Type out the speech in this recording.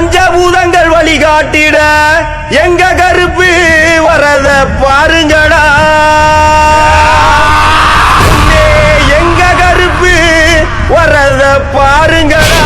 பஞ்சபூதங்கள் வழிகாட்டிட எங்க கருப்பு வரத பாருங்கடா. எங்க கருப்பு வரத பாருங்கடா.